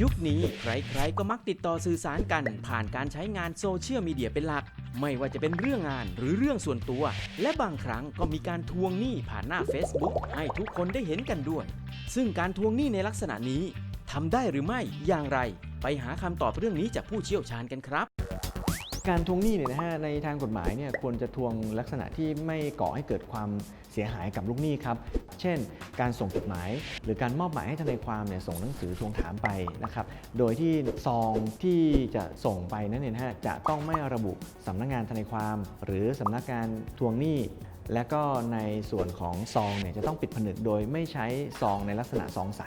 ยุคนี้ใครๆก็มักติดต่อสื่อสารกัน ผ่านการใช้งานโซเชียลมีเดียเป็นหลัก ไม่ว่าจะเป็นเรื่องงานหรือเรื่องส่วนตัว และบางครั้งก็มีการทวงหนี้ผ่านหน้า Facebook ให้ทุกคนได้เห็นกันด้วย ซึ่งการทวงหนี้ในลักษณะนี้ทำได้หรือไม่อย่างไร ไปหาคำตอบเรื่องนี้จากผู้เชี่ยวชาญกันครับ การทวงหนี้เนี่ยนะฮะในทางกฎหมายเนี่ยควรจะทวงลักษณะที่ไม่ก่อให้เกิดความเสียหายกับลูกหนี้ครับ เช่น การส่งจดหมาย หรือการมอบหมายให้ทนายความเนี่ยส่งหนังสือทวงถามไปนะครับ โดยที่ซองที่จะส่งไปนั้นเนี่ยนะฮะจะต้องไม่ระบุสำนักงานทนายความ หรือสำนักงานทวงหนี้และก็ในส่วนของซองเนี่ยจะต้องปิดผนึกโดยไม่ใช้ซองในลักษณะซองใส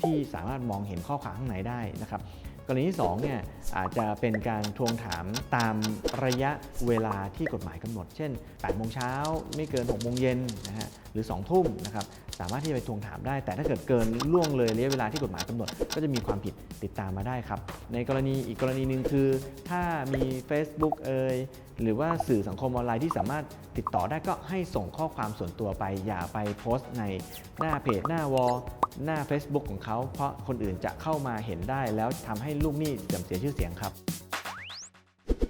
ที่สามารถมองเห็นข้อความข้างในได้นะครับ กรณีที่2เนี่ยอาจจะเป็นการทวงถามตามระยะเวลาที่กฎหมายกำหนด เช่น8โมงเช้าไม่เกิน6โมงเย็นนะฮะหรือ 2 ทุ่มนะครับ สามารถที่จะไปทวงถามได้ แต่ถ้าเกิดเกินล่วงเลยระยะเวลาที่กฎหมายกำหนด ก็จะมีความผิดติดตามมาได้ครับ ในกรณีอีกกรณีหนึ่งคือ ถ้ามี Facebook เอ่ยหรือว่าสื่อสังคมออนไลน์ที่สามารถติดต่อได้ก็ให้ส่งข้อความส่วนตัวไป อย่าไปโพสต์ในหน้าเพจหน้าวอลหน้า Facebook ของเขา เพราะคนอื่นจะเข้ามาเห็นได้ แล้วทำให้ลูกหนี้เสื่อมเสียชื่อเสียงครับ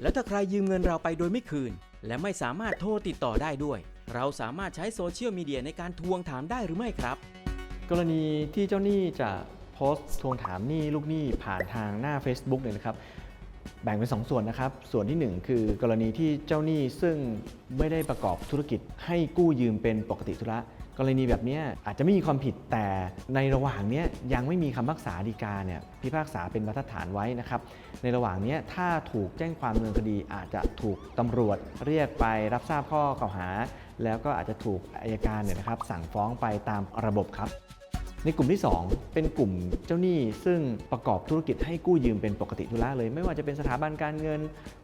แล้วถ้าใครยืมเงินเราไปโดยไม่คืน และไม่สามารถโทรติดต่อได้ด้วย เราสามารถใช้โซเชียลมีเดียในการทวงถามได้หรือไม่ครับ กรณีที่เจ้าหนี้จะโพสต์ทวงถามหนี้ลูกหนี้ผ่านทางหน้า Facebook เนี่ยนะครับ แบ่งเป็น 2 ส่วนนะครับ ส่วนที่ 1 คือกรณีที่เจ้าหนี้ซึ่งไม่ได้ประกอบธุรกิจให้กู้ยืมเป็นปกติธุระ กรณีแบบนี้อาจจะไม่มีความผิดแต่ในระหว่างนี้ยังไม่มีคำพิพากษาฎีกาเนี่ยพิพากษาเป็นบรรฐานไว้นะครับ ในระหว่างนี้ถ้าถูกแจ้งความดำเนินคดีอาจจะถูกตำรวจเรียกไปรับทราบข้อกล่าวหา แล้วก็อาจจะถูกอายการเนี่ยนะครับสั่งฟ้องไปตามระบบครับ ในกลุ่มที่ 2 เป็นกลุ่มเจ้าหนี้ซึ่งประกอบธุรกิจให้กู้ยืมเป็นปกติธุระเลย ไม่ว่าจะเป็นสถาบันการเงิน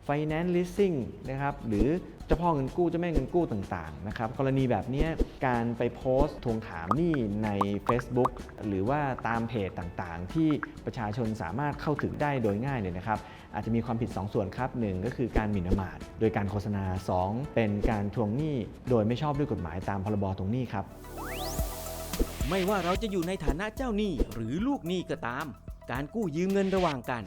Finance Leasing นะครับหรือเจ้าพ่อเงินกู้เจ้าแม่เงินกู้ต่างๆนะครับกรณีแบบนี้การไปโพสต์ทวงถามหนี้ใน Facebook หรือว่าตามเพจต่างๆ ที่ประชาชนสามารถเข้าถึงได้โดยง่ายเนี่ยนะครับอาจจะมีความผิด 2 ส่วนครับ 1 ก็คือการหมิ่นประมาทโดยการโฆษณา 2 เป็นการทวงหนี้โดยไม่ชอบด้วยกฎหมายตามพรบทวงหนี้ครับ ไม่ว่าเราจะอยู่ในฐานะเจ้าหนี้หรือลูกหนี้ก็ตาม การกู้ยืมเงินระหว่างกัน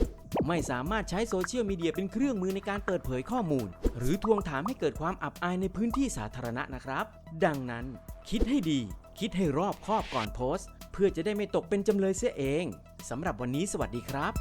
ไม่สามารถใช้โซเชียลมีเดียเป็นเครื่องมือในการเปิดเผยข้อมูล หรือทวงถามให้เกิดความอับอายในพื้นที่สาธารณะนะครับ ดังนั้น คิดให้ดี คิดให้รอบคอบก่อนโพสต์ เพื่อจะได้ไม่ตกเป็นจำเลยเสียเองสำหรับวันนี้สวัสดีครับ